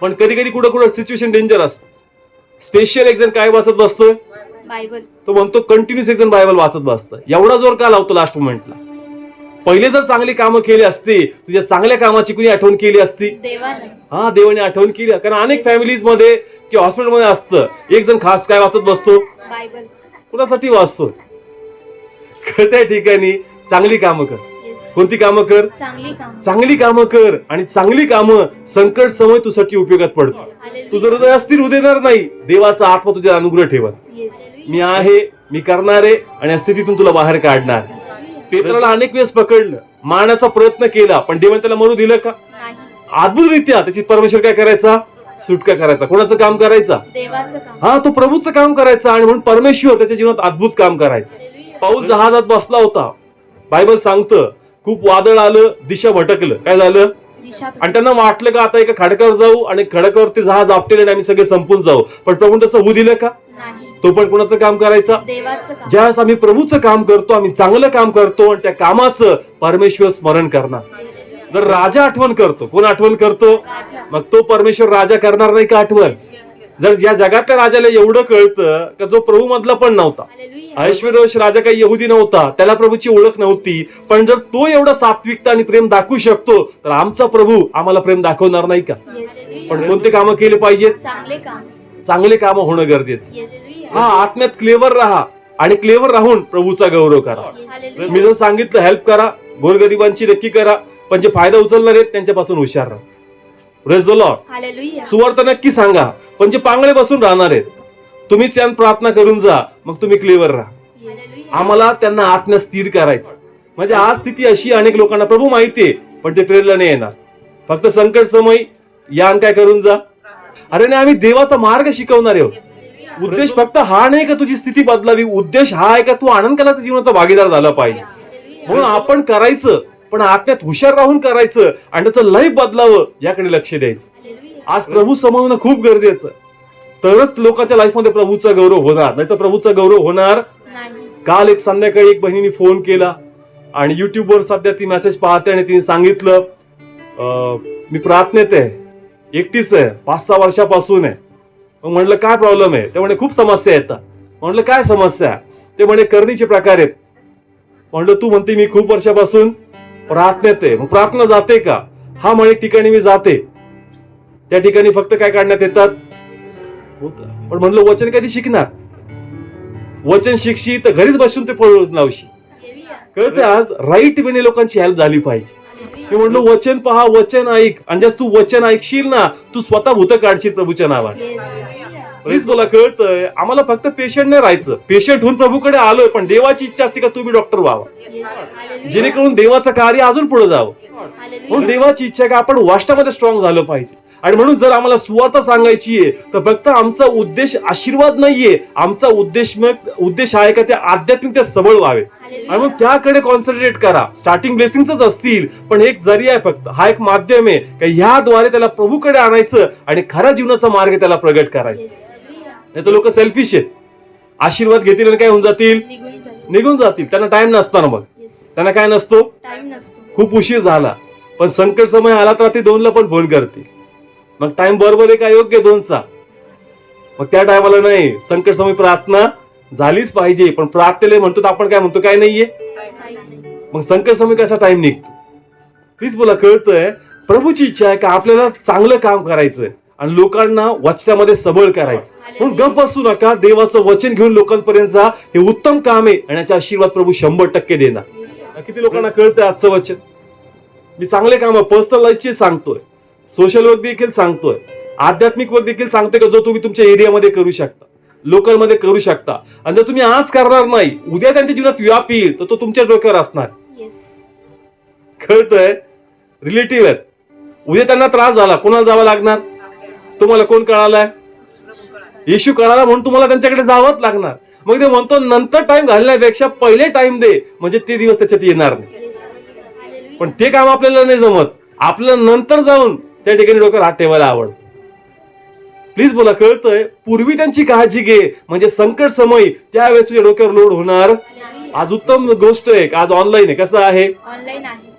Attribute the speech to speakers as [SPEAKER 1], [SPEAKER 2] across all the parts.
[SPEAKER 1] पण कधी कधी कुठं कुठं सिच्युएशन डेंजर असतं. स्पेशल एक जण काय वाचत बसतोय?
[SPEAKER 2] बायबल
[SPEAKER 1] तो म्हणतो कंटिन्युअस एक जण बायबल वाचत बसतं एवढा जोर का लावतो लास्ट मोमेंटला पहिले जर चांगली कामं केली असती तुझ्या चांगल्या कामाची कुणी आठवण केली असती?
[SPEAKER 2] देवानं.
[SPEAKER 1] हा देवाने आठवण केली. कारण अनेक फॅमिलीजमध्ये किंवा हॉस्पिटलमध्ये असतं एक जण खास काय वाचत बसतो?
[SPEAKER 2] बायबल
[SPEAKER 1] कुणासाठी वाचतो त्या ठिकाणी चांगली कामं कर. कोणती कामं कर?
[SPEAKER 2] चांगली काम.
[SPEAKER 1] चांगली कामं कर आणि चांगली कामं संकट समय तुझ्यासाठी उपयोगात पडतो. तुझं हृदय अस्थिर होऊ देणार नाही. देवाचा आत्मा तुझ्या अनुग्रह ठेवा. मी आहे मी करणार आहे आणि या स्थितीतून तुला बाहेर काढणार. पेत्राला अनेक वेळेस पकडलं. मारण्याचा प्रयत्न केला पण देवाने त्याला मरू दिलं का? अद्भुतरित्या त्याची परमेश्वर काय करायचा? सुटका करायचा. कोणाचं काम करायचा? हा तो प्रभूचं काम करायचा आणि म्हणून परमेश्वर त्याच्या जीवनात अद्भुत काम करायचं. पाऊल जहाजात बसला होता. बायबल सांगतं खूप वादळ आलं दिशा भटकलं. काय झालं?
[SPEAKER 2] दिशा
[SPEAKER 1] आणि त्यांना वाटलं का आता एका खडकावर जाऊ आणि खडकावर ते जहाज आपटेल आणि आम्ही सगळे संपून जाऊ. पण प्रभू तसं होऊ दिलं का?
[SPEAKER 2] नाही.
[SPEAKER 1] तो पण कोणाचं काम करायचा? ज्यावेळेस आम्ही प्रभूचं काम करतो आम्ही चांगलं काम करतो आणि त्या कामाचं परमेश्वर स्मरण करणार. जर राजा आठवण करतो कोण आठवण करतो? मग तो परमेश्वर राजा करणार नाही का आठवण? जर या जगातल्या राजाला एवढं कळतं का जो प्रभू मधला पण नव्हता? ऐश्वर्यवश राजा काही यहुदी नव्हता त्याला प्रभूची ओळख नव्हती पण जर तो एवढा सात्विकता आणि प्रेम दाखवू शकतो तर आमचा प्रभू आम्हाला प्रेम दाखवणार नाही का? पण कोणते कामं केले पाहिजेत?
[SPEAKER 2] चांगले काम.
[SPEAKER 1] चांगले कामं होणं गरजेचं. हा आत्म्यात क्लेवर राहा आणि क्लेवर राहून प्रभूचा गौरव करा. मी जर सांगितलं हेल्प करा गोरगरिबांची नक्की करा पण जे फायदा उचलणार आहेत त्यांच्यापासून हुशार राहा. सुवार्थ नक्की सांगा पण जे पांगळे बसून राहणार आहेत तुम्हीच यान प्रार्थना करून जा मग तुम्ही क्लेवर राहा.
[SPEAKER 2] हालेलुया
[SPEAKER 1] आम्हाला त्यांना आत्म्या स्थिर करायचं म्हणजे आज स्थिती अशी अनेक लोकांना प्रभू माहितीये पण ते ट्रेनला नाही येणार. फक्त संकट समय यान काय करून जा. अरे नाही आम्ही देवाचा मार्ग शिकवणार आहोत. उद्देश फक्त हा नाही का तुझी स्थिती बदलावी? उद्देश हा आहे का तू आनंदकालाचा जीवनाचा भागीदार झाला पाहिजे? म्हणून आपण करायचं पण आत्म्यात हुशार राहून करायचं आणि त्याचं लाईफ बदलावं याकडे लक्ष द्यायचं. आज प्रभू समजणं खूप गरजेचं. तरच लोकांच्या लाईफमध्ये प्रभूचा गौरव होणार नाही तर प्रभूचा गौरव होणार काल एक संध्याकाळी एक बहिणीने फोन केला आणि युट्यूबवर सध्या ती मेसेज पाहते आणि तिने सांगितलं मी प्रार्थनेत आहे एकटीच आहे पाच सहा वर्षापासून आहे. मग म्हटलं काय प्रॉब्लेम आहे? ते म्हणे खूप समस्या येतात म्हटलं काय समस्या? आहे ते म्हणे करणीचे प्रकार आहेत. म्हटलं तू म्हणते मी खूप वर्षापासून प्रार्थनेत आहे. मग प्रार्थना जाते का? हा म्हणे एक ठिकाणी मी जाते. त्या ठिकाणी फक्त काय काढण्यात येतात. पण म्हणलं वचन कधी शिकणार? वचन शिकशी तर घरीच बसून ते फळ लावशी कळते आज? राईट वेने लोकांची हेल्प झाली पाहिजे. मी म्हणलो वचन पहा वचन ऐक. आणि जर तू वचन ऐकशील ना तू स्वतः भूत काढशील प्रभूच्या नावाने. प्लीज मला कळतंय. आम्हाला फक्त पेशंट नाही राहायचं. पेशंट होऊन प्रभूकडे आलोय पण देवाची इच्छा असते का तुम्ही डॉक्टर व्हावा? जेणेकरून देवाचं कार्य अजून पुढे जावं. म्हणून देवाची इच्छा आहे का आपण वाष्टामध्ये स्ट्रॉंग झालं पाहिजे. आणि म्हणून जर आम्हाला सुवार्थ सांगायची आहे तर फक्त आमचा उद्देश आशीर्वाद नाहीये. आमचा उद्देश उद्देश आहे का ते आध्यात्मिक ते सबळ व्हावे. आणि मग त्याकडे कॉन्सन्ट्रेट करा. स्टार्टिंग ब्लेसिंगच असतील पण एक जरिया आहे फक्त. हा एक माध्यम आहे का ह्याद्वारे त्याला प्रभूकडे आणायचं आणि खऱ्या जीवनाचा मार्ग त्याला प्रगट करायचा. नाही तर लोक सेल्फिश आहेत. आशीर्वाद घेतील आणि काय होऊन जातील?
[SPEAKER 2] निघून
[SPEAKER 1] जातील. त्यांना टाइम नसताना मग. त्यांना काय नसतो? खूप उशीर झाला. पण संकट समय आला तर ते दोनला पण फोन करते मग टाइम बरोबर आहे का योग्य दोनचा? मग त्या टायमाला नाही संकट समय प्रार्थना झालीच पाहिजे पण प्रार्थनेला म्हणतो तर आपण काय म्हणतो काय नाहीये? मग संकट समय कसा टाइम निघतो? प्लीज मला कळतंय प्रभूची इच्छा आहे का आपल्याला चांगलं काम करायचंय आणि लोकांना वचनामध्ये सबळ करायचं? म्हणून गप बसू नका देवाचं वचन घेऊन लोकांपर्यंत जा हे उत्तम काम आहे आणि याचा आशीर्वाद प्रभू शंभर टक्के देणार. किती लोकांना कळतंय आजचं वचन? मी चांगले काम पर्सनल लाईफचे सांगतोय. सोशल वर्क देखील सांगतोय. आध्यात्मिक वर्क देखील सांगतोय का जो तुम्ही तुमच्या एरियामध्ये करू शकता. लोकलमध्ये करू शकता. आणि जर तुम्ही आज करणार नाही उद्या त्यांच्या जीवनात व्याप येईल तर तो तुमच्या डोक्यावर असणार. कळतंय? रिलेटिव्ह आहेत. उद्या त्यांना त्रास झाला कोणाला जावं लागणार? तुम्हाला कोण कळालाय? येशू कळाला म्हणून तुम्हाला त्यांच्याकडे जावंच लागणार. मग ते म्हणतो नंतर टाइम घालण्यापेक्षा पहिले टाइम दे म्हणजे ते दिवस त्याच्यात येणार नाही. पण ते काम आपल्याला नाही जमत. आपलं नंतर जाऊन त्या ठिकाणी डोक्यावर हात ठेवायला आवड प्लीज बोला कळतंय पूर्वी त्यांची काळजी घे. म्हणजे संकट समय त्यावेळेस तुझ्या डोक्यावर लोड होणार. आज उत्तम गोष्ट आहे आज ऑनलाईन आहे. कसं आहे?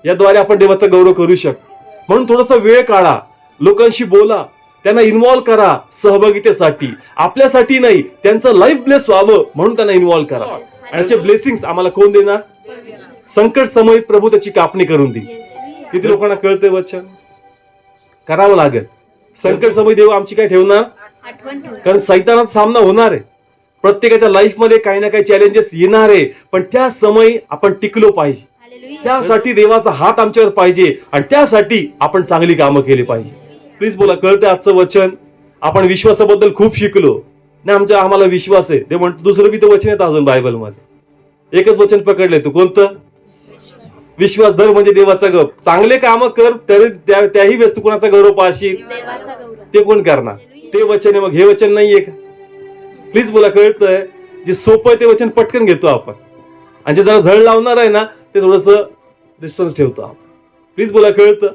[SPEAKER 1] याद्वारे आपण देवाचा गौरव करू शकतो. म्हणून थोडासा वेळ काढा. लोकांशी बोला. त्यांना इन्व्हॉल्व करा सहभागितेसाठी. आपल्यासाठी नाही त्यांचं लाईफ ब्लेस व्हावं म्हणून त्यांना इन्व्हॉल्व करा. आणि याचे ब्लेसिंग आम्हाला कोण देणार? संकट समय प्रभू त्याची कापणी करून देईल. किती लोकांना कळतंय वचन? करावं लागेल. संकट समय देव आमची काय ठेवणार कारण सैतानाचा सामना होणार आहे. प्रत्येकाच्या लाईफमध्ये काही ना काही चॅलेंजेस येणार आहे. पण त्या समय आपण टिकलो पाहिजे. त्यासाठी देवाचा हात आमच्यावर पाहिजे आणि त्यासाठी आपण चांगली कामं केली पाहिजे. प्लीज बोला कळतं आजचं वचन? आपण विश्वासाबद्दल खूप शिकलो. नाही आमच्या आम्हाला विश्वास आहे. ते म्हणतो दुसरं बी तर वचन येतं अजून बायबलमध्ये एकच वचन पकडलंय तू. कोणतं? विश्वास धर म्हणजे देवाचा गप. चांगले काम कर तरी त्या- त्याही व्यस्त कोणाचा गौरव पाहशील
[SPEAKER 2] गौरव.
[SPEAKER 1] ते कोण करणार? ते वचन आहे मग हे वचन नाहीये का? प्लीज बोला कळतंय? जे सोपं आहे ते वचन पटकन घेतो आपण. आणि जे जरा झळ लावणार आहे ना ते थोडस डिस्टन्स ठेवतो आपण. प्लीज बोला कळतं?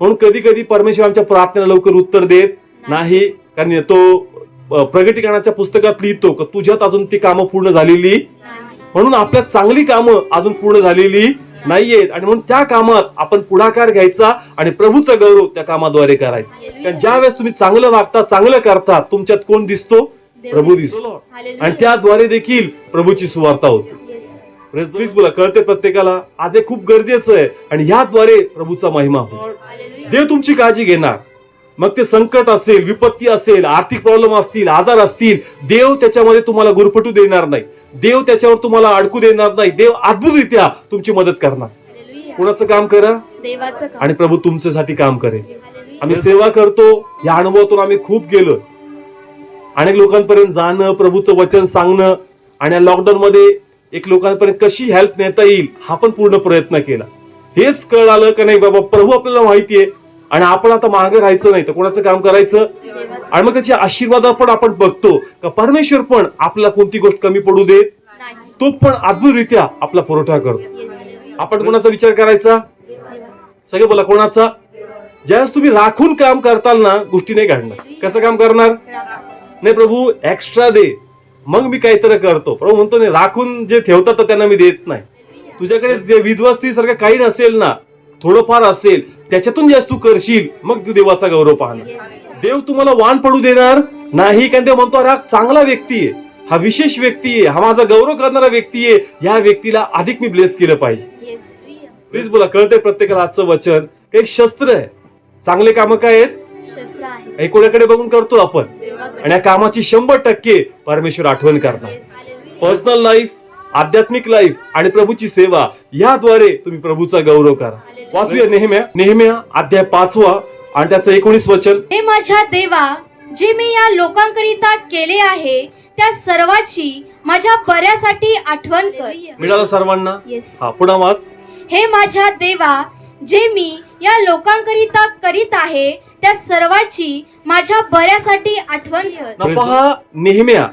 [SPEAKER 1] म्हणून कधी कधी परमेश्वर आमच्या प्रार्थनेला लवकर उत्तर देत नाही. कारण तो प्रगटीकरणाच्या पुस्तकात लिहितो का तुझ्यात अजून ती कामं पूर्ण झालेली? म्हणून आपल्यात चांगली कामं अजून पूर्ण झालेली नाहीयेत. आणि म्हणून त्या कामात आपण पुढाकार घ्यायचा आणि प्रभूचा गौरव त्या कामाद्वारे करायचा. कारण ज्या वेळेस तुम्ही चांगलं वागता चांगलं करता तुमच्यात कोण दिसतो? प्रभू
[SPEAKER 2] दिसतो.
[SPEAKER 1] आणि त्याद्वारे देखील प्रभूची सुवार्ता होते. बोला कळते प्रत्येकाला? आज हे खूप गरजेचं आहे. आणि ह्याद्वारे प्रभूचा महिमा होतो. देव तुमची काळजी घेणार. मग ते संकट असेल विपत्ती असेल आर्थिक प्रॉब्लेम असतील आजार असतील देव त्याच्यामध्ये तुम्हाला गुरफटू देणार नाही. देव त्याच्यावर तुम्हाला अडकू देणार नाही. देव अद्भुतरित्या तुमची मदत करणार. कोणाचं काम करा? आणि प्रभू तुमच्यासाठी काम करेल. आम्ही सेवा करतो. या अनुभवातून आम्ही खूप गेलो. अनेक लोकांपर्यंत जाणं प्रभूचं वचन सांगणं आणि या लॉकडाऊन मध्ये एक लोकांपर्यंत कशी हेल्प नेता येईल हा पण पूर्ण प्रयत्न केला. हेच कळालं का नाही बाबा प्रभू आपल्याला माहितीये आणि आपण आता मागे राहायचं नाही तर कोणाचं काम करायचं? आणि मग त्याची आशीर्वाद पण आपण बघतो. का परमेश्वर पण आपला कोणती गोष्ट कमी पडू देत? तो पण अद्भुतरित्या आपला पुरवठा करतो. आपण कोणाचा विचार करायचा. सगळे बोला कोणाचा? ज्यावेळेस तुम्ही राखून काम करताल ना गोष्टी नाही घडणार. कसं काम करणार. नाही प्रभू एक्स्ट्रा दे. मग मी काहीतरी करतो. प्रभू म्हणतो नाही राखून जे ठेवतात त्यांना मी देत नाही. तुझ्याकडे जे विध्वस्ती सारखं काही नसेल ना थोडंफार असेल त्याच्यातून जास्त तू करशील मग तू देवाचा गौरव पाहणार. देव तुम्हाला वाण पडू देणार नाही कारण देव म्हणतो अरे हा चांगला व्यक्ती आहे. हा विशेष व्यक्ती आहे. हा माझा गौरव करणारा व्यक्ती आहे. या व्यक्तीला अधिक मी ब्लेस केलं पाहिजे. प्लीज बोला कळतंय प्रत्येकाला आजचं वचन? एक शस्त्र आहे. चांगले कामं काय आहेत? हे कोणाकडे बघून करतो आपण. आणि या कामाची शंभर टक्के परमेश्वर आठवण करणार. पर्सनल लाईफ आध्यात्मिक लाईफ आणि प्रभूची सेवा याद्वारे तुम्ही प्रभूचा गौरव करा. वाचूया नेहम्या नेहम्या अध्याय पाचवा आणि त्याचं एकोणीस वचन.
[SPEAKER 2] हे माझ्या देवा जे मी या लोकांकरिता केले आहे त्या सर्वाची माझ्या बऱ्यासाठी आठवण कर.
[SPEAKER 1] मिळालं सर्वांना?
[SPEAKER 2] येस
[SPEAKER 1] हा पुन्हा वाच.
[SPEAKER 2] हे माझ्या देवा जे मी या लोकांकरिता करीत आहे त्या सर्वाची माझ्या बऱ्यासाठी आठवण कर.
[SPEAKER 1] पहा नेहम्या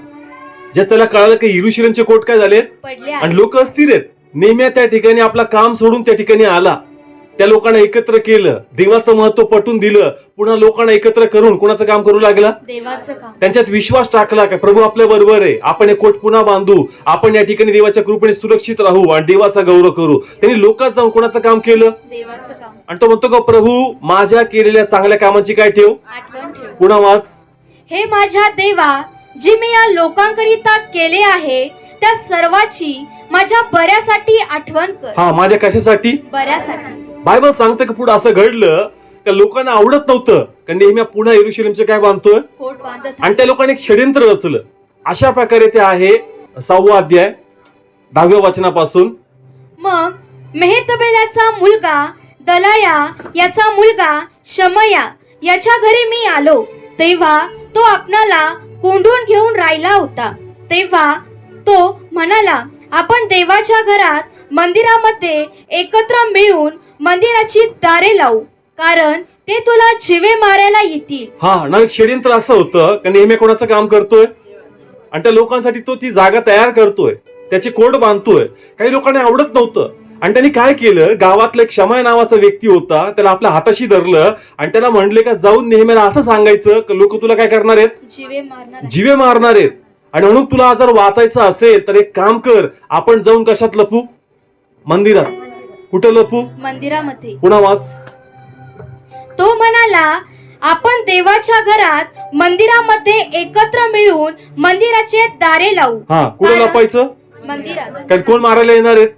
[SPEAKER 1] ज्या त्याला कळालं की इरुशिलेमचे कोट काय झाले
[SPEAKER 2] पडले
[SPEAKER 1] आणि. लोक अस्थिर आहेत. नेहम्या त्या ठिकाणी आपला काम सोडून त्या ठिकाणी आला. त्या लोकांना एकत्र केलं. देवाचं महत्त्व पटून दिलं. पुन्हा लोकांना एकत्र करून कोणाचं काम करू लागला?
[SPEAKER 2] देवाचं काम.
[SPEAKER 1] त्यांच्यात विश्वास टाकला का प्रभू आपल्या बरोबर आहे. आपण एक कोट पुन्हा बांधू. आपण या ठिकाणी देवाच्या कृपेने सुरक्षित राहू आणि देवाचा गौरव करू. त्यांनी लोकात जाऊन कोणाचं काम केलं?
[SPEAKER 2] देवाचं काम.
[SPEAKER 1] आणि तो म्हणतो का प्रभू माझ्या केलेल्या चांगल्या कामाची काय ठेव?
[SPEAKER 2] आठवण ठेव.
[SPEAKER 1] पुन्हा वाच.
[SPEAKER 2] हे माझ्या देवा जे मी या लोकांकरिता केले आहे त्या सर्वाची माझ्या बऱ्यासाठी आठवण कर.
[SPEAKER 1] हा माझ्या कशासाठी?
[SPEAKER 2] बऱ्यासाठी.
[SPEAKER 1] बायबल सांगतं की पुढे असं घडलं का लोकांना आवडत नव्हतं का नेहमी पुन्हा एरुशलेमचे काय बांधतोय?
[SPEAKER 2] कोट बांधत
[SPEAKER 1] आणि त्या लोकांनी एक षडयंत्र रचलं. अशा प्रकारे ते आहे सहावा अध्याय दहाव्या वचनापासून.
[SPEAKER 2] मग मेहतबेलाचा मुलगा दलाया याचा मुलगा शमया याच्या घरी मी आलो. तेव्हा तो आपणाला कोंडून घेऊन राहिला होता. तेव्हा तो म्हणाला आपण देवाच्या घरात मंदिरामध्ये एकत्र मिळून मंदिराची दारे लावू कारण ते तुला जिवे मारायला येतील.
[SPEAKER 1] हा ना एक षडयंत्र असं होतं का नेहमी कोणाचं काम करतोय? आणि त्या लोकांसाठी तो ती जागा तयार करतोय त्याची कोर्ट बांधतोय. काही लोकांना आवडत नव्हतं. आणि त्यांनी काय केलं? गावातला एक शमय नावाचा व्यक्ती होता त्याला आपल्या हाताशी धरलं आणि त्याला म्हणले का जाऊन नेहमीला असं सांगायचं लोक तुला काय करणार आहेत?
[SPEAKER 2] जिवे मारणार
[SPEAKER 1] जिवे मारणार आहेत. आणि म्हणून तुला जर वाचायचं असेल तर एक काम कर आपण जाऊन कशात लपू? मंदिरात. कुठं लपू?
[SPEAKER 2] मंदिरामध्ये.
[SPEAKER 1] पुन्हा वाच.
[SPEAKER 2] तो म्हणाला आपण देवाच्या घरात मंदिरामध्ये एकत्र मिळून मंदिराचे दारे लावू.
[SPEAKER 1] हा कुठं
[SPEAKER 2] कारण-
[SPEAKER 1] लपायचं?
[SPEAKER 2] मंदिरात.
[SPEAKER 1] कारण कोण मारायला येणार आहेत?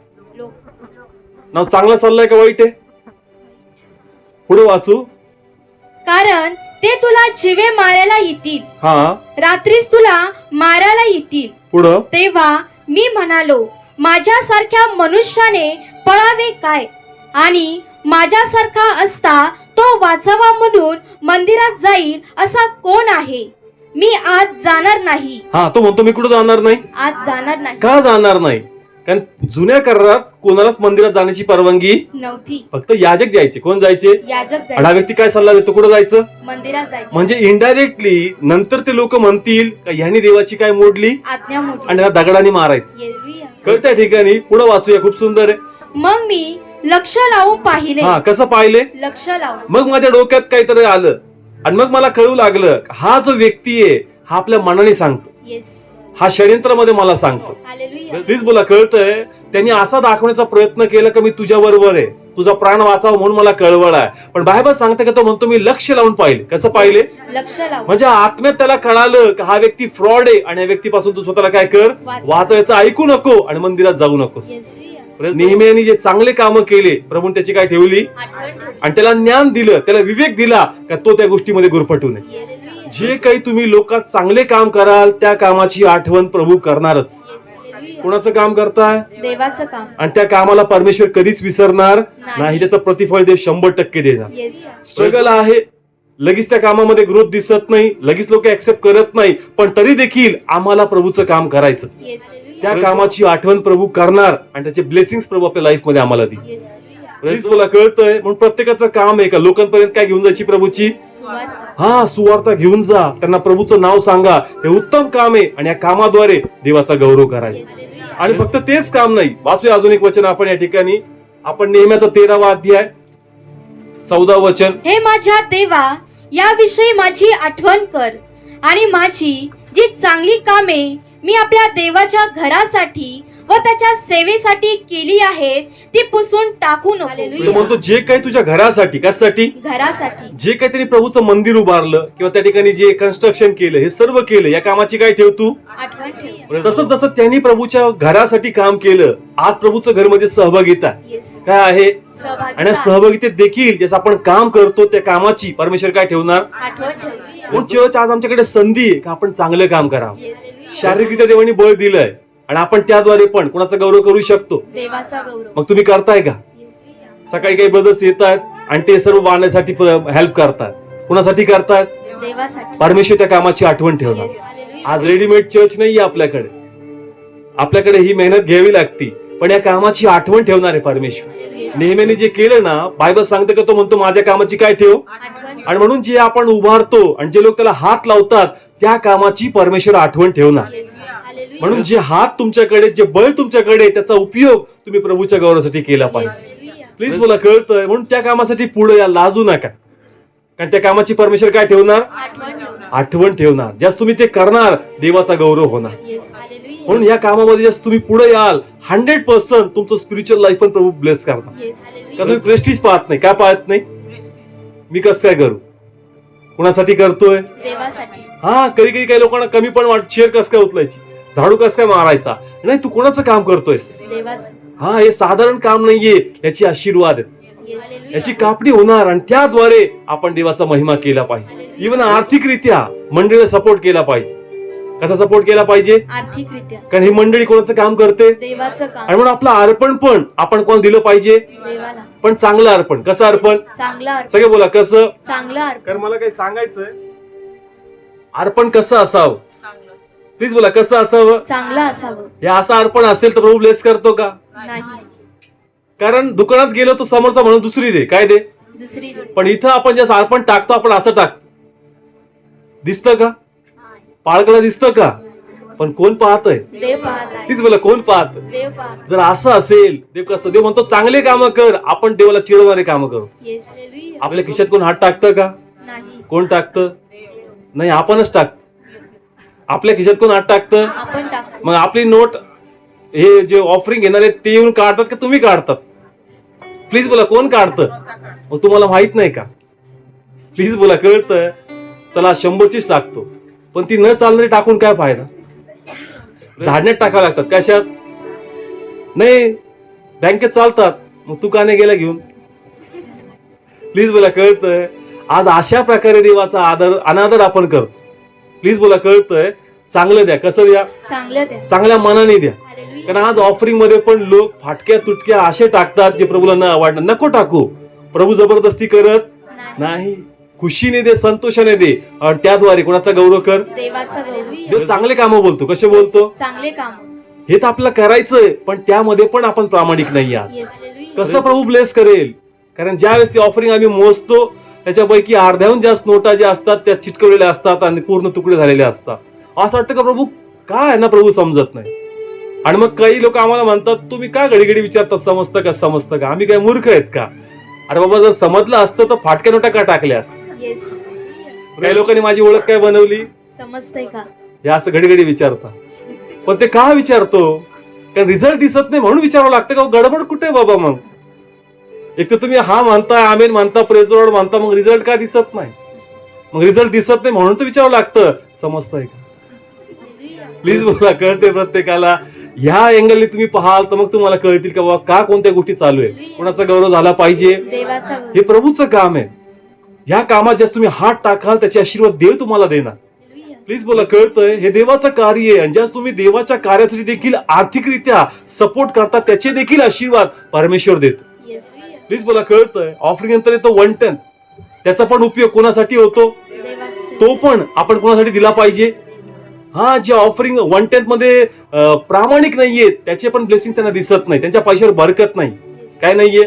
[SPEAKER 1] नाव चांगला चाललंय का वाईट आहे? पुढे वाचू.
[SPEAKER 2] कारण ते तुला जिवे मारायला येतील.
[SPEAKER 1] हा.
[SPEAKER 2] रात्रीच तुला मारायला येतील.
[SPEAKER 1] पुढं.
[SPEAKER 2] तेव्हा मी म्हणालो माझ्यासारख्या मनुष्याने पळावे काय? आणि माझ्यासारखा असता तो वाचावा म्हणून मंदिरात जाईल असा कोण आहे? मी आज जाणार नाही.
[SPEAKER 1] हा तो म्हणतो मी कुठं जाणार नाही?
[SPEAKER 2] आज जाणार नाही.
[SPEAKER 1] का जाणार नाही? कारण जुन्या करारात कोणालाच मंदिरात जाण्याची परवानगी
[SPEAKER 2] नव्हती.
[SPEAKER 1] फक्त याजक जायचे. कोण जायचे?
[SPEAKER 2] याजक
[SPEAKER 1] हा व्यक्ती काय सल्ला देतो? कुठं जायचं?
[SPEAKER 2] मंदिरात जायचं.
[SPEAKER 1] म्हणजे इनडायरेक्टली नंतर ते लोक म्हणतील का ह्यानी देवाची काय मोडली?
[SPEAKER 2] आज्ञा मोठी
[SPEAKER 1] आणि ह्या दगडाने मारायचं.
[SPEAKER 2] Yes.
[SPEAKER 1] कळत्या ठिकाणी? पुढे वाचूया. खूप सुंदर आहे.
[SPEAKER 2] मग मी लक्ष लावून पाहिले.
[SPEAKER 1] हा कसं पाहिले?
[SPEAKER 2] लक्ष लावून.
[SPEAKER 1] मग माझ्या डोक्यात काहीतरी आलं. आणि मग मला कळू लागलं हा जो व्यक्ती आहे हा आपल्या मनाने सांगतो.
[SPEAKER 2] येस
[SPEAKER 1] हा षडयंत्रामध्ये मला सांगतो.
[SPEAKER 2] हालेलुया.
[SPEAKER 1] प्लीज बोला कळतंय? त्यांनी असा दाखवण्याचा प्रयत्न केला की मी तुझ्या बरोबर आहे. तुझा प्राण वाचावा म्हणून मला कळवळ आहे. पण बायबल सांगते का तो म्हणतो मी लक्ष लावून पाहिले. कसं पाहिले?
[SPEAKER 2] लक्ष लावून.
[SPEAKER 1] म्हणजे आत्म्यात त्याला कळालं की हा व्यक्ती फ्रॉड आहे आणि या व्यक्तीपासून तू स्वतःला काय कर?
[SPEAKER 2] वाच.
[SPEAKER 1] वाचायचं ऐकू नको आणि मंदिरात जाऊ नकोस.
[SPEAKER 2] येस
[SPEAKER 1] नेहमी जे चांगले कामं केले प्रभून त्याची काय ठेवली? आणि त्याला ज्ञान दिलं त्याला विवेक दिला का तो त्या गोष्टीमध्ये गुरफटू नये
[SPEAKER 2] येस
[SPEAKER 1] जे काही तुम्ही लोकात चांगले काम कराल त्या कामाची आठवण प्रभू करणारच. कोणाचं काम करताय?
[SPEAKER 2] देवाचं काम.
[SPEAKER 1] आणि त्या कामाला परमेश्वर कधीच विसरणार
[SPEAKER 2] नाही.
[SPEAKER 1] त्याचं प्रतिफळ देव शंभर टक्के देणार स्ट्रगल आहे. लगेच त्या कामामध्ये ग्रोथ दिसत नाही. लगेच लोक ऍक्सेप्ट करत नाही. पण तरी देखील आम्हाला प्रभूचं काम करायचं त्या कामाची आठवण प्रभू करणार आणि त्याचे ब्लेसिंग्स प्रभू आपल्या लाईफमध्ये आम्हाला देईल. प्रेस बोला कळतंय म्हणून प्रत्येकाचं काम आहे का? लोकांपर्यंत काय घेऊन जायची प्रभूची? हा सुवार्ता घेऊन जा. त्यांना प्रभूचं नाव सांगा. हे उत्तम काम आहे आणि या कामाद्वारे देवाचा गौरव करायचा. आणि फक्त तेच काम नाही. वाचूया अजून एक वचन आपण या ठिकाणी. आपण नेहमीचा तेरावा अध्याय. चौदा वचन.
[SPEAKER 2] हे माझ्या देवा याविषयी माझी आठवण कर. आणि माझी जी चांगली कामे मी आपल्या देवाच्या घरासाठी व त्याच्या सेवेसाठी केली आहेत ती पुसून टाकू नको.
[SPEAKER 1] तो
[SPEAKER 2] हालेलुया.
[SPEAKER 1] म्हणतो जे काही तुझ्या घरासाठी कशासाठी?
[SPEAKER 2] घरासाठी.
[SPEAKER 1] जे काही त्यांनी प्रभूचं मंदिर उभारलं किंवा त्या ठिकाणी जे कन्स्ट्रक्शन केलं हे सर्व केलं या कामाची काय ठेव तू?
[SPEAKER 2] आठवण ठेव.
[SPEAKER 1] तसंच जसं त्यांनी प्रभूच्या घरासाठी काम केलं आज प्रभूचं घरमध्ये सहभागिता आहे.
[SPEAKER 2] येस
[SPEAKER 1] काय आहे? आणि सहभागितेत देखील जसं आपण काम करतो त्या कामाची परमेश्वर काय ठेवणार? चर्च आज आमच्याकडे संधी आहे का आपण चांगलं काम करावं? शारीरिकरित्या देवानी बळ दिलंय. आणि आपण त्याद्वारे पण कोणाचा गौरव करू शकतो.
[SPEAKER 2] देवाचा गौरव.
[SPEAKER 1] मग तुम्ही करताय का? सकाळी काही ब्रदर्स येत आहेत आणि ते सर्व बांधण्यासाठी हेल्प करतात कुणासाठी
[SPEAKER 2] देवासाठी.
[SPEAKER 1] परमेश्वर त्या कामाची आठवण ठेवणार. आज रेडीमेड चर्च नाहीये आपल्याकडे. आपल्याकडे ही मेहनत घ्यावी लागती पण या कामाची आठवण ठेवणार आहे परमेश्वर नेहमीने जे केलं ना बायबल सांगतं का तो म्हणतो माझ्या कामाची काय ठेव? आणि म्हणून जे आपण उभारतो आणि जे लोक त्याला हात लावतात त्या कामाची परमेश्वर आठवण ठेवणार. म्हणून जे हात तुमच्याकडे जे बळ तुमच्याकडे त्याचा उपयोग तुम्ही प्रभूच्या गौरवासाठी केला पाहिजे. प्लीज मला कळतंय म्हणून त्या कामासाठी पुढे या लाजू नका. कारण त्या कामाची परमेश्वर काय ठेवणार?
[SPEAKER 2] आठवण ठेवणार.
[SPEAKER 1] जास्त तुम्ही ते करणार देवाचा गौरव होणार. म्हणून या कामामध्ये जास्त तुम्ही पुढे याल हंड्रेड पर्सेंट तुमचं स्पिरिच्युअल लाईफ पण प्रभू ब्लेस करणार.
[SPEAKER 2] येस
[SPEAKER 1] का तुम्ही प्रेस्टिज पाहत नाही? काय पाहत नाही? मी कसं काय करू? कुणासाठी करतोय? हा कधी कधी काही लोकांना कमी पण वाट शेअर कस काय उचलायची? झाडू कस काय मारायचा? नाही तू कोणाचं काम करतोयस?
[SPEAKER 2] देवाचं.
[SPEAKER 1] हा हे साधारण काम नाहीये. याची आशीर्वाद आहेत. याची कापणी होणार आणि त्याद्वारे आपण देवाचा महिमा केला पाहिजे. इवन आर्थिकरित्या मंडळीला सपोर्ट केला पाहिजे. कसा सपोर्ट केला पाहिजे?
[SPEAKER 2] आर्थिकरित्या.
[SPEAKER 1] कारण ही मंडळी कोणाचं काम करते?
[SPEAKER 2] देवाचं
[SPEAKER 1] आणि म्हणून आपलं अर्पण पण आपण कोण दिलं पाहिजे?
[SPEAKER 2] देवाला.
[SPEAKER 1] पण चांगलं अर्पण. कसं अर्पण?
[SPEAKER 2] चांगलं
[SPEAKER 1] सगळे बोला कसं?
[SPEAKER 2] चांगलं अर्पण.
[SPEAKER 1] कारण मला काही सांगायचंय. अर्पण कसं असावं? प्लीज बोला कसं असावं?
[SPEAKER 2] चांगलं असावं.
[SPEAKER 1] हे असं अर्पण असेल तर प्रभू ब्लेस करतो का?
[SPEAKER 2] नाही.
[SPEAKER 1] कारण दुकानात गेलो तो समोरचा म्हणून दुसरी दे. काय दे?
[SPEAKER 2] दुसरी.
[SPEAKER 1] पण इथं आपण जसं अर्पण टाकतो आपण असं टाकतो दिसतं का? पाळकला दिसतं का? पण कोण पाहतय?
[SPEAKER 2] देव पाहत आहे.
[SPEAKER 1] तीच बोला कोण पाहत?
[SPEAKER 2] देव पाहत
[SPEAKER 1] जर असं असेल देव कसं? देव म्हणतो चांगले कामं कर आपण देवाला चिडवणारे कामं करू.
[SPEAKER 2] येस
[SPEAKER 1] आपल्या खिशात कोण हात टाकतं का?
[SPEAKER 2] नाही.
[SPEAKER 1] कोण टाकतं? नाही आपणच टाकतो. आपल्या खिशात कोण हात टाकतं?
[SPEAKER 2] आपण टाकतो.
[SPEAKER 1] मग आपली नोट हे जे ऑफरिंग घेणार आहेत ते येऊन काढतात का तुम्ही काढतात? प्लीज बोला कोण काढतं? मग तुम्हाला माहीत नाही का? प्लीज बोला कळतं? चला शंभरचीच टाकतो. पण ती न चालणारी टाकून काय फायदा? झाडण्यात टाकावं लागतात. कशात? नाही बँकेत चालतात. मग तू का नाही गेला घेऊन. प्लीज बोला कळतंय? आज अशा प्रकारे देवाचा आदर अनादर आपण करतो. प्लीज बोला कळतंय? चांगलं द्या कसं द्या?
[SPEAKER 2] चांगलं द्या.
[SPEAKER 1] चांगल्या मनाने द्या. कारण आज ऑफरिंगमध्ये पण लोक फाटक्या तुटक्या असे टाकतात जे प्रभूला न आवडणार. नको टाकू. प्रभू जबरदस्ती करत
[SPEAKER 2] नाही.
[SPEAKER 1] खुशीने दे संतोषाने दे. आणि त्याद्वारे कोणाचा गौरव कर? देव चांगले कामं बोलतो. कसे बोलतो?
[SPEAKER 2] चांगले काम.
[SPEAKER 1] हे तर आपल्याला करायचंय पण त्यामध्ये पण आपण प्रामाणिक नाही आहात. कसं प्रभू ब्लेस करेल? कारण ज्यावेळेस ती ऑफरिंग आम्ही मोजतो त्याच्यापैकी अर्ध्याहून जास्त नोटा ज्या असतात त्या चिटकवलेल्या असतात आणि पूर्ण तुकडे झालेले असतात. असं वाटतं का प्रभू काय आहे ना प्रभू समजत नाही? आणि मग काही लोक आम्हाला म्हणतात तुम्ही का घडी घडी विचारतात समजतं का समजतं का? आम्ही काय मूर्ख आहेत का? अरे बाबा जर समजलं असतं तर फाटक्या नोटा का टाकल्या असत्या
[SPEAKER 2] येस
[SPEAKER 1] काही लोकांनी माझी ओळख काय बनवली?
[SPEAKER 2] समजतंय का?
[SPEAKER 1] हे असं घडी घडी विचारतात. पण ते का विचारतो? कारण रिझल्ट दिसत नाही म्हणून विचारावं लागतं का गडबड कुठे बाबा मग? एक तर तुम्ही हा मानता आमेन मानता प्रेझोड मानता मग रिझल्ट का दिसत नाही? मग रिझल्ट दिसत नाही म्हणून तर विचारावं लागतं. समजतंय का? प्लीज बोला कळते प्रत्येकाला. ह्या अँगलने तुम्ही पाहाल तर मग तुम्हाला कळतील का बाबा का कोणत्या गोष्टी चालू आहे कोणाचा गौरव झाला पाहिजे. हे प्रभूचं काम आहे. ह्या कामात जास्त तुम्ही हात टाकाल त्याचे आशीर्वाद देव तुम्हाला देणार. प्लीज बोला कळतंय? हे देवाचं कार्य आहे. आणि ज्यास तुम्ही देवाच्या कार्यासाठी देखील आर्थिकरित्या सपोर्ट करता त्याचे देखील आशीर्वाद परमेश्वर देतो. प्लीज बोला कळतंय? ऑफरिंग नंतर येतो वन टेन त्याचा पण उपयोग कोणासाठी होतो? तो पण आपण कोणासाठी दिला पाहिजे? हा जे ऑफरिंग वन टेन्थमध्ये प्रामाणिक नाहीये त्याचे पण ब्लेसिंग त्यांना दिसत नाही. त्यांच्या पैशावर बरकत नाही. काय नाहीये?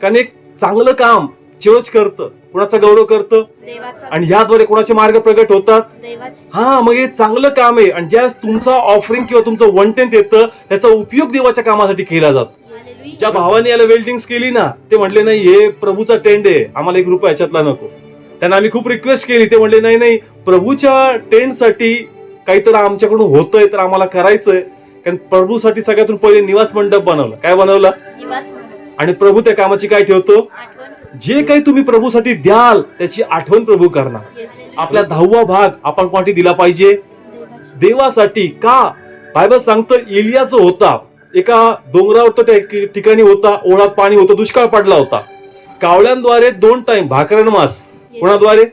[SPEAKER 1] कारण एक चांगलं काम चर्च करतं कोणाचा गौरव करतं आणि ह्याद्वारे कोणाचे मार्ग प्रगट होतात. हा मग हे चांगलं काम आहे. आणि ज्या तुमचा ऑफरिंग किंवा तुमचं वन टेन्थ येतं त्याचा उपयोग देवाच्या कामासाठी केला जातो. ज्या भावाने याला वेल्डिंग केली ना ते म्हणले नाही हे प्रभूचा टेंट आहे. आम्हाला एक रुपया याच्यातला नको. त्यांना आम्ही खूप रिक्वेस्ट केली. ते म्हणले नाही नाही. प्रभूच्या टेंटसाठी काहीतरी आमच्याकडून होतंय तर आम्हाला करायचंय. कारण प्रभूसाठी सगळ्यातून पहिले निवास मंडप बनवला. काय बनवला? आणि प्रभू त्या कामाची काय ठेवतो? जे काही तुम्ही प्रभूसाठी द्याल त्याची आठवण प्रभू करणार. आपला दहावा भाग आपण कोणती दिला पाहिजे? देवासाठी. का? बायबल सांगतं इलिया जो होता. एका डोंगरावर तो त्या ठिकाणी होता. ओढात पाणी होतं दुष्काळ पडला होता. कावळ्यांद्वारे दोन टाइम भाकरण मास. कोणाद्वारे?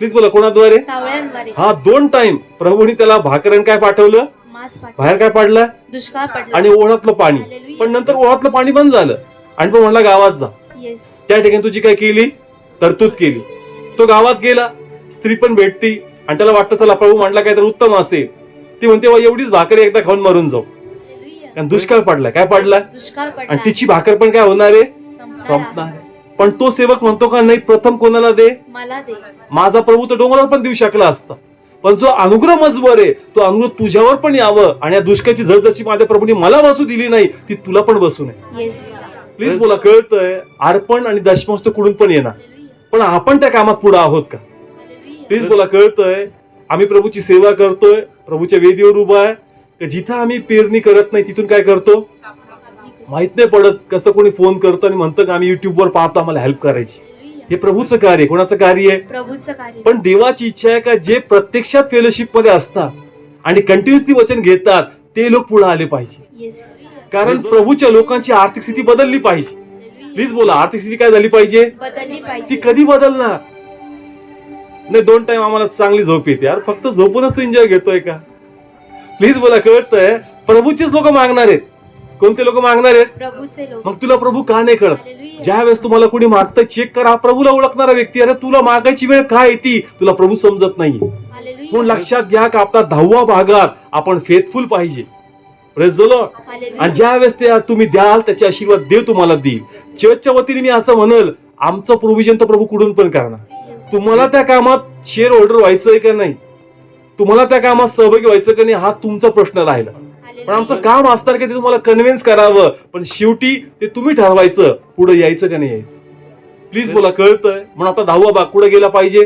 [SPEAKER 1] प्लीज बोला कोणाद्वारे?
[SPEAKER 2] कावळ्यांद्वारे.
[SPEAKER 1] हा दोन टाइम प्रभूने त्याला भाकरण काय पाठवलं?
[SPEAKER 2] मास
[SPEAKER 1] बाहेर काय पाडलं?
[SPEAKER 2] दुष्काळ पडला.
[SPEAKER 1] आणि ओढातलं पाणी. पण नंतर ओढातलं पाणी बंद झालं. आणि पण म्हणला गावात जा.
[SPEAKER 2] येस
[SPEAKER 1] त्या ठिकाणी तुझी काय केली? तरतूद केली. तो गावात गेला. स्त्री पण भेटती. आणि त्याला वाटतं चला प्रभू म्हणला काय तर उत्तम असेल. ती म्हणते "वा, एवढीच भाकरी एकदा खाऊन मरून जाऊ. कारण दुष्काळ पडला काय पडला
[SPEAKER 2] दुष्काळ पडला
[SPEAKER 1] आणि तिची भाकर पण काय होणार आहे?
[SPEAKER 2] संपणार. आहे.
[SPEAKER 1] पण तो सेवक म्हणतो का नाही प्रथम कोणाला दे?
[SPEAKER 2] मला दे.
[SPEAKER 1] माझा प्रभू तर डोंगरावर पण देऊ शकला असता. पण जो अनुग्रह मजबर आहे तो अनुग्रह तुझ्यावर पण यावं आणि या दुष्काळची झळ जशी माझ्या प्रभूने मला बसू दिली नाही ती तुला पण बसू नये. प्लीज बोला कळतंय अर्पण आणि दशमस्त कुठून पण येणार. पण आपण त्या कामात पुढे आहोत का? प्लीज बोला कळतंय आम्ही प्रभूची सेवा करतोय प्रभूच्या वेदीवर उभा आहे. तर जिथं आम्ही पेरणी करत नाही तिथून काय करतो? माहीत नाही पडत कसं कोणी फोन करतं आणि म्हणतं का आम्ही युट्यूबवर पाहतो आम्हाला हेल्प करायची. हे प्रभूचं कार्य आहे. कोणाचं कार्य आहे?
[SPEAKER 2] प्रभूचं कार्य
[SPEAKER 1] पण देवाची इच्छा आहे का जे प्रत्यक्षात फेलोशिपमध्ये असतात आणि कंटिन्युअसली वचन घेतात ते लोक पुढे आले पाहिजे.
[SPEAKER 2] येस
[SPEAKER 1] कारण प्रभूच्या लोकांची आर्थिक स्थिती बदलली पाहिजे. प्लीज बोला आर्थिक स्थिती काय झाली पाहिजे?
[SPEAKER 2] बदलली
[SPEAKER 1] ती
[SPEAKER 2] पाहिजे
[SPEAKER 1] कधी बदलणार? नाही दोन टाइम आम्हाला चांगली झोप येते. यार फक्त झोपूनच तू एन्जॉय घेतोय का? प्लीज बोला कळतंय? प्रभूचेच लोक मागणार आहेत. कोणते लोक मागणार आहेत?
[SPEAKER 2] प्रभूचे लोक.
[SPEAKER 1] मग तुला प्रभू का नाही कळत. ज्या वेळेस तुम्हाला कोणी मागतं चेक करा. प्रभूला ओळखणारा व्यक्ती अरे तुला मागायची वेळ काय येते तुला प्रभू समजत नाही.
[SPEAKER 2] हालेलुया.
[SPEAKER 1] म्हणून लक्षात घ्या का आपला दहावा भागात आपण फेथफुल पाहिजे. Praise the Lord.
[SPEAKER 2] हालेलुया.
[SPEAKER 1] आणि ज्या वेळेस ते तुम्ही द्याल त्याचे आशीर्वाद देव तुम्हाला देईल. चर्चच्या वतीने मी असं म्हणल आमचं प्रोव्हिजन तर प्रभू कुठून पण करणार. तुम्हाला त्या कामात शेअर होल्डर व्हायचंय का नाही? तुम्हाला त्या कामात सहभागी व्हायचं का नाही? हा तुमचा प्रश्न राहिला. पण आमचं. काम असणार की ते तुम्हाला कन्व्हिन्स करावं. पण शेवटी ते तुम्ही ठरवायचं पुढे यायचं का नाही यायचं. प्लीज बोला कळतंय. म्हणून आपला दहावा भाग कुठे गेला पाहिजे?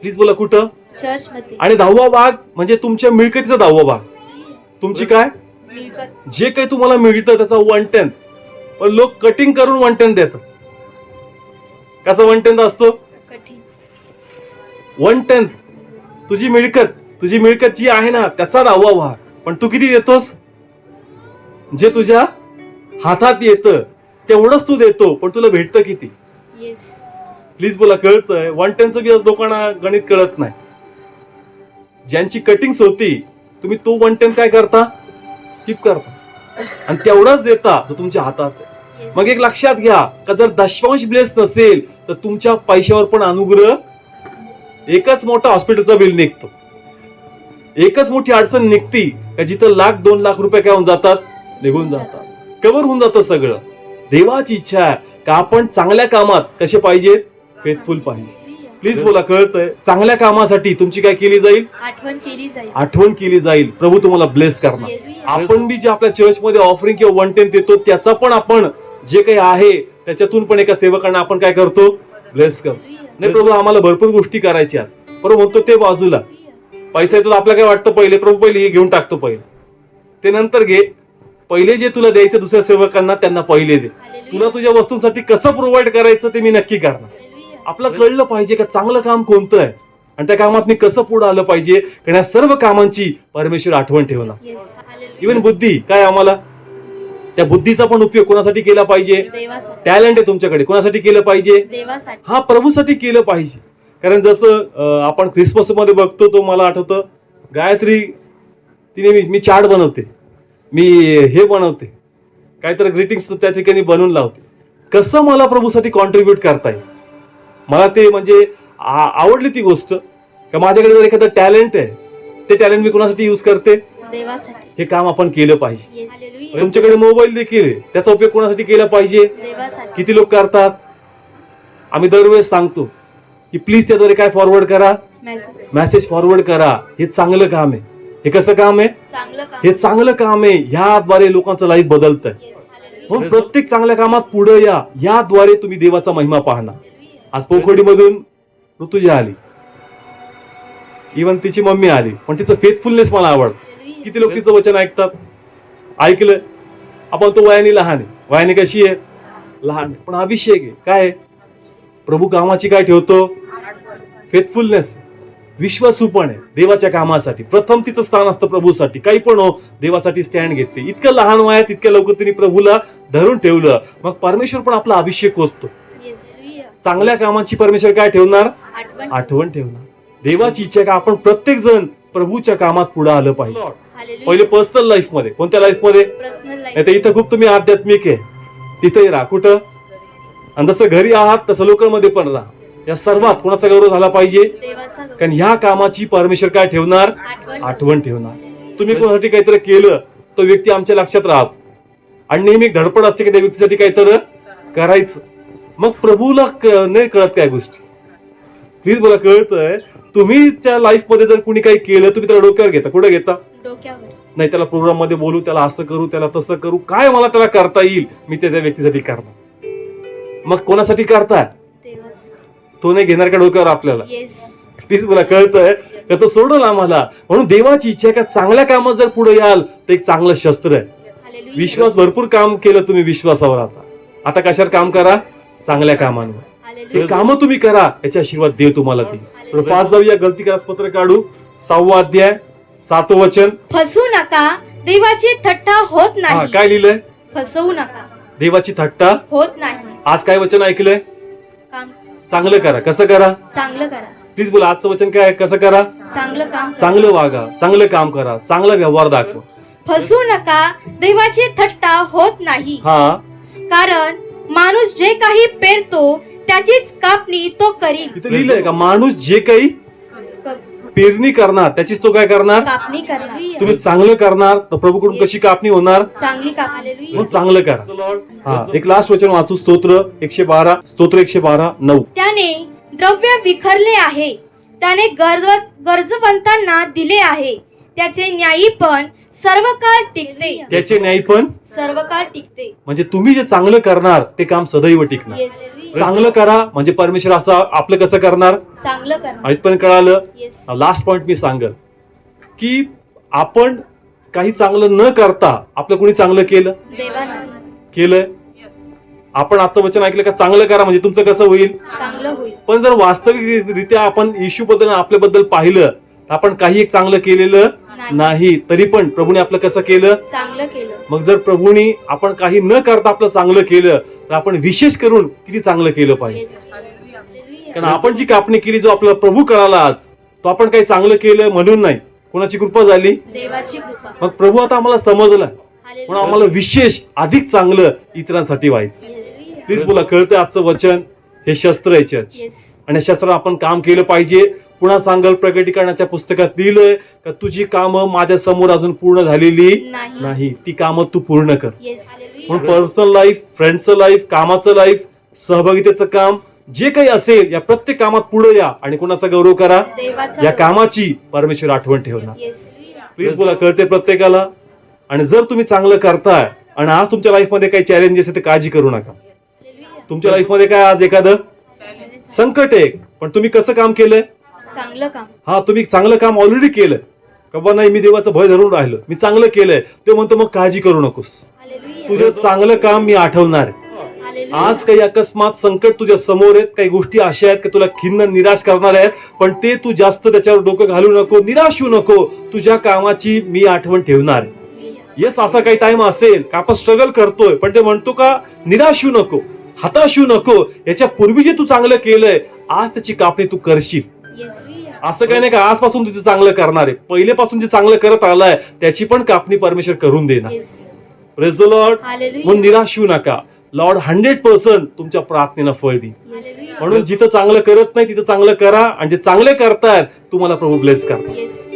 [SPEAKER 1] प्लीज बोला कुठं? आणि दहावा भाग म्हणजे तुमच्या मिळकतीचा दहावा भाग. तुमची काय? जे काही तुम्हाला मिळतं त्याचा वन टेन्थ पण लोक कटिंग करून वन टेन्थ देतात. कसा वन टेन्थ असतो? वन टेन्थ तुझी मिळकत तुझी मिळकत जी आहे ना त्याचा दहावा भाग. पण तू किती देतोस? जे तुझ्या हातात येतं तेवढंच तू देतो पण तुला भेटतं किती? प्लीज बोला कळतंय. वन टेनचं बी आज लोकांना गणित कळत नाही. ज्यांची कटिंग्स होती तुम्ही तो वन टेन काय करता? स्किप करता. आणि तेवढाच देता तो तुमच्या हातात. मग एक लक्षात घ्या का जर दशमांश ब्लेस नसेल तर तुमच्या पैशावर पण अनुग्रह एकच मोठा हॉस्पिटलचा बिल निघतो. एकच मोठी अडचण निघती का जिथं लाख दोन लाख रुपये काय होऊन जातात? निघून जातात. कव्हर होऊन जातं सगळं. देवाची इच्छा आहे का आपण चांगल्या कामात कसे पाहिजेत? फेथफुल पाहिजे. प्लीज बोला कळतंय. चांगल्या कामासाठी तुमची काय केली जाईल?
[SPEAKER 2] आठवण केली जाईल.
[SPEAKER 1] आठवण केली जाईल. प्रभू तुम्हाला ब्लेस करणार. आपण बी जे आपल्या चर्चमध्ये ऑफरिंग किंवा वन टेन देतो त्याचा पण आपण जे काही आहे त्याच्यातून पण एका सेवकांना आपण काय करतो? ब्लेस करतो. नाही प्रभू आम्हाला भरपूर गोष्टी करायच्या प्रभू म्हणतो ते बाजूला. पैसा येतो तर आपल्याला काय वाटतं? पहिले प्रभू पहिले हे घेऊन टाकतो पहिले. ते नंतर घे. पहिले जे तुला द्यायचं दुसऱ्या सेवकांना त्यांना पहिले दे. तुला तुझ्या वस्तूंसाठी कसं प्रोव्हाइड करायचं ते मी नक्की करणार. आपलं कळलं पाहिजे का चांगलं काम कोणतं आहे? आणि त्या कामात मी कसं पुढे आलं पाहिजे? कारण या सर्व कामांची परमेश्वर आठवण ठेवणार. इवन बुद्धी काय आम्हाला? त्या बुद्धीचा पण उपयोग कोणासाठी केला पाहिजे? टॅलेंट आहे तुमच्याकडे. कोणासाठी केलं पाहिजे? हा प्रभूसाठी केलं पाहिजे. कारण जसं आपण क्रिसमसमध्ये बघतो तो मला आठवतं गायत्री तिने मी मी चार्ट बनवते. मी हे बनवते. काहीतरी ग्रीटिंग्स त्या ठिकाणी बनवून लावते. कसं मला प्रभूसाठी कॉन्ट्रीब्युट करता येईल मला ते म्हणजे आ- आवडली ती गोष्ट. का माझ्याकडे जर एखादं टॅलेंट आहे ते टॅलेंट मी कोणासाठी यूज करते?
[SPEAKER 2] देवासाठी.
[SPEAKER 1] हे काम आपण केलं पाहिजे. तुमच्याकडे मोबाईल देखील आहे. त्याचा उपयोग कोणासाठी केला पाहिजे?
[SPEAKER 2] देवासाठी.
[SPEAKER 1] किती लोक करतात? आम्ही दरवेळेस सांगतो. की प्लीज त्याद्वारे काय फॉरवर्ड करा?
[SPEAKER 2] मेसेज
[SPEAKER 1] मेसेज फॉरवर्ड करा. हे चांगलं काम आहे. हे कसं काम आहे?
[SPEAKER 2] चांगलं काम.
[SPEAKER 1] हे चांगलं काम आहे. ह्याद्वारे लोकांचं लाईफ बदलतंय.
[SPEAKER 2] येस
[SPEAKER 1] म्हणून प्रत्येक चांगल्या कामात पुढे या. याद्वारे तुम्ही देवाचा महिमा पाहणार. आज पोखोडीमधून ऋतुजा आली. इवन तिची मम्मी आली. पण तिचं फेथफुलनेस मला आवड किती लोक तिचं वचन ऐकतात? ऐकलं. आपण तो वयाने लहान आहे. वयाने कशी आहे? लहान. पण अभिषेक आहे. काय आहे? प्रभू कामाची काय ठेवतो? फेथफुलनेस विश्वासू पण आहे देवाच्या कामासाठी. प्रथम तिचं स्थान असतं प्रभूसाठी. काही पण हो देवासाठी स्टँड घेते. इतकं लहान वयात इतक्या लवकर तिने प्रभूला धरून ठेवलं. मग परमेश्वर पण आपला अभिषेक होतो
[SPEAKER 2] येस
[SPEAKER 1] चांगल्या कामाची परमेश्वर काय ठेवणार?
[SPEAKER 2] आठवण
[SPEAKER 1] आठवण ठेवणार. देवाची इच्छा आहे का? आपण प्रत्येक जण प्रभूच्या कामात पुढे आलं पाहिजे. पहिले पर्सनल लाईफमध्ये. कोणत्या लाईफमध्ये?
[SPEAKER 2] पर्सनल
[SPEAKER 1] नाही तर इथं खूप तुम्ही आध्यात्मिक आहे. तिथेही राहा. कुठं? आणि जसं घरी आहात तसं लोकांमध्ये पण राहा. या सर्वात कोणाचा गौरव झाला पाहिजे?
[SPEAKER 2] देवाचा गौरव.
[SPEAKER 1] कारण ह्या कामाची परमेश्वर काय ठेवणार?
[SPEAKER 2] आठवण.
[SPEAKER 1] आठवण ठेवणार. तुम्ही कोणासाठी काहीतरी केलं तो व्यक्ती आमच्या लक्षात राहतो आणि नेहमी एक धडपड असते की त्या व्यक्तीसाठी काहीतरी करायचं. मग प्रभूला क- नाही कळत काय गोष्टी. प्लीज मला कळतंय तुम्ही त्या लाईफमध्ये जर कुणी काही केलं तुम्ही त्याला डोक्यावर घेता. कुठे घेता?
[SPEAKER 2] डोक्यावर.
[SPEAKER 1] नाही त्याला प्रोग्राममध्ये बोलू त्याला असं करू त्याला तसं करू. काय मला त्याला करता येईल मी त्या त्या व्यक्तीसाठी करणार. मग कोणासाठी करताय? तो नाही घेणार का डोक्यावर आपल्याला. प्लीज मला कळतंय का तो सोडल आम्हाला. म्हणून देवाची इच्छा आहे का चांगल्या कामात जर पुढे याल तर एक चांगलं शस्त्र आहे. विश्वास भरपूर काम केलं तुम्ही विश्वासावर आता. आता कशावर काम करा? चांगल्या कामांवर. हे. काम तुम्ही करा याचे आशीर्वाद देव तुम्हाला देईल पाच जाऊया गलती करास पत्र काढू. सहावा अध्याय सातो वचन.
[SPEAKER 2] फसू नका. देवाची थट्टा होत नाही.
[SPEAKER 1] काय लिहिलंय?
[SPEAKER 2] फसवू नका.
[SPEAKER 1] देवाची थट्टा?
[SPEAKER 2] होत नाही.
[SPEAKER 1] आज काय वचन ऐकलंय?
[SPEAKER 2] काम
[SPEAKER 1] चांगलं करा. कसं करा?
[SPEAKER 2] चांगलं करा.
[SPEAKER 1] प्लीज बोला आजचं वचन काय आहे? कसं करा?
[SPEAKER 2] चांगलं काम करा.
[SPEAKER 1] चांगलं वागा चांगलं काम करा चांगला व्यवहार दाखवा.
[SPEAKER 2] फसू नका देवाची थट्टा होत नाही.
[SPEAKER 1] हा.
[SPEAKER 2] कारण माणूस जे काही पेरतो त्याचीच कापणी तो करील
[SPEAKER 1] इथे लिहिलंय का माणूस जे काही पेरणी करणार त्याचीच तो काय करणार?
[SPEAKER 2] कापणी करणार
[SPEAKER 1] तुम्ही चांगलं करणार तर प्रभूकडून कशी कापणी होणार?
[SPEAKER 2] चांगली कापणी
[SPEAKER 1] मग चांगलं करा. हा एक लास्ट वचन वाचू स्तोत्र एकशे बारा स्तोत्र एकशे बारा नऊ.
[SPEAKER 2] त्याने द्रव्य विखरले आहे. त्याने गरज गरजवंतांना दिले आहे. त्याचे न्यायी पण सर्व काळ टिकते.
[SPEAKER 1] त्याचे न्याय पण?
[SPEAKER 2] सर्व काळ टिकते.
[SPEAKER 1] म्हणजे तुम्ही जे चांगलं करणार ते काम सदैव टिकणार.
[SPEAKER 2] येस
[SPEAKER 1] चांगलं करा म्हणजे परमेश्वर असं आपलं कसं करणार?
[SPEAKER 2] चांगलं करणार
[SPEAKER 1] पण कळालं?
[SPEAKER 2] येस
[SPEAKER 1] लास्ट पॉइंट मी सांगल. की आपण काही चांगलं न करता आपलं कोणी चांगलं केलं?
[SPEAKER 2] देवानं.
[SPEAKER 1] केलंय? आपण आजचं वचन ऐकलं का? चांगलं करा म्हणजे तुमचं कसं होईल?
[SPEAKER 2] चांगलं होईल.
[SPEAKER 1] पण जर वास्तविकरित्या आपण येशू बद्दल आपल्याबद्दल पाहिलं आपण काही एक चांगलं केलेलं
[SPEAKER 2] नाही.
[SPEAKER 1] तरी पण प्रभूने आपलं कसं केलं?
[SPEAKER 2] चांगलं केलं.
[SPEAKER 1] मग जर प्रभूने आपण काही न करता आपलं चांगलं केलं तर आपण विशेष करून किती चांगलं केलं पाहिजे. कारण आपण जी कापणी केली जो आपला प्रभू कळाला आज तो आपण काही चांगलं केलं म्हणून नाही. कोणाची कृपा झाली?
[SPEAKER 2] देवाची कृपा.
[SPEAKER 1] मग प्रभू आता आम्हाला समजला. म्हणून आम्हाला विशेष अधिक चांगलं इतरांसाठी व्हायचं. प्लीज बोला कळतंय आजचं वचन? हे शस्त्र आहे चर्च. आणि या शस्त्रानं आपण काम केलं पाहिजे. पुन्हा सांगल प्रकटीकरणाच्या पुस्तकात लिहिलंय का तुझी कामं माझ्यासमोर अजून पूर्ण झालेली
[SPEAKER 2] नाही.
[SPEAKER 1] नाही. ती कामं तू पूर्ण कर.
[SPEAKER 2] येस
[SPEAKER 1] म्हणून पर्सनल लाईफ फ्रेंडचं लाईफ कामाचं लाईफ सहभागितेचं काम जे काही असेल या प्रत्येक कामात पुढे या आणि कोणाचा गौरव करा.
[SPEAKER 2] देवाचा
[SPEAKER 1] या कामाची परमेश्वर आठवण ठेवणार.
[SPEAKER 2] येस
[SPEAKER 1] प्लीज बोला कळते प्रत्येकाला? आणि जर तुम्ही चांगलं करताय आणि आज तुमच्या लाईफमध्ये काही चॅलेंजेस आहे ते काळजी करू नका. तुमच्या लाईफमध्ये काय आज एखादं? संकट आहे पण तुम्ही कसं काम केलंय?
[SPEAKER 2] चांगलं काम.
[SPEAKER 1] हा तुम्ही चांगलं काम ऑलरेडी केलं. का बा नाही मी देवाचं भय धरून राहिलो. मी चांगलं केलंय. ते म्हणतो मग काळजी करू नकोस. तुझं चांगलं काम मी आठवणार आज काही अकस्मात संकट तुझ्या समोर आहेत काही गोष्टी अशा आहेत की तुला खिन्न निराश करणार आहेत पण ते तू जास्त त्याच्यावर डोकं घालू नको निराश होऊ नको. तुझ्या कामाची मी आठवण ठेवणार. येस असा काही टाइम असेल का आपण स्ट्रगल करतोय पण ते म्हणतो का निराश होऊ नको हताश होऊ नको. याच्या पूर्वी जे तू चांगलं केलंय आज त्याची कापणी तू करशील. असं काही नाही का आजपासून तू ते चांगलं करणार आहे. पहिलेपासून जे चांगलं करत आलाय त्याची पण कापणी परमेश्वर करून देणार. प्रेज लॉर्ड म्हणून निराश होऊ नका. लॉर्ड हंड्रेड पर्सेंट तुमच्या प्रार्थनेनं फळ
[SPEAKER 2] येस
[SPEAKER 1] म्हणून जिथं चांगलं करत नाही तिथं चांगलं करा. आणि जे चांगले करतायत तुम्हाला प्रभू ब्लेस करा
[SPEAKER 2] येस